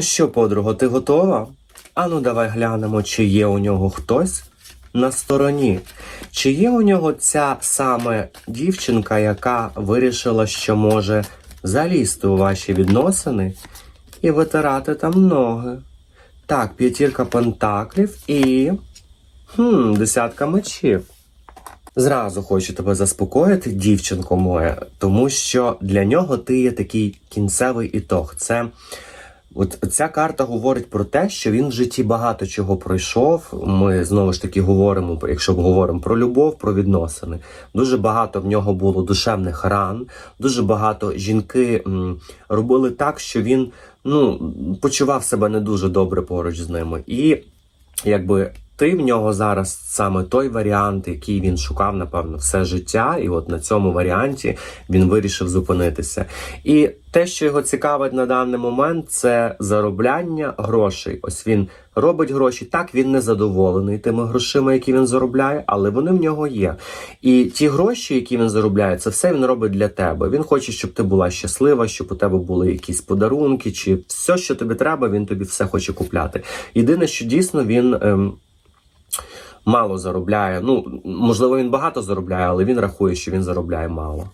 Що, подруго, ти готова? Ану, давай глянемо, чи є у нього хтось на стороні. Чи є у нього ця саме дівчинка, яка вирішила, що може залізти у ваші відносини і витирати там ноги. Так, п'ятірка пентаклів і. Хм, десятка мечів. Зразу хочу тебе заспокоїти, дівчинко моя, тому що для нього ти є такий кінцевий ітог. Це от ця карта говорить про те, що він в житті багато чого пройшов. Ми знову ж таки говоримо, якщо говоримо про любов, про відносини. Дуже багато в нього було душевних ран, дуже багато жінки робили так, що він ну, почував себе не дуже добре поруч з ними. І якби ти в нього зараз саме той варіант, який він шукав, напевно, все життя, і от на цьому варіанті він вирішив зупинитися. І те, що його цікавить на даний момент, це заробляння грошей. Ось він робить гроші. Так він не задоволений тими грошима, які він заробляє, але вони в нього є. І ті гроші, які він заробляє, це все він робить для тебе. Він хоче, щоб ти була щаслива, щоб у тебе були якісь подарунки, чи все, що тобі треба, він тобі все хоче купляти. Єдине, що дійсно він. Ем, Мало заробляє. Ну, можливо, він багато заробляє, але він рахує, що він заробляє мало.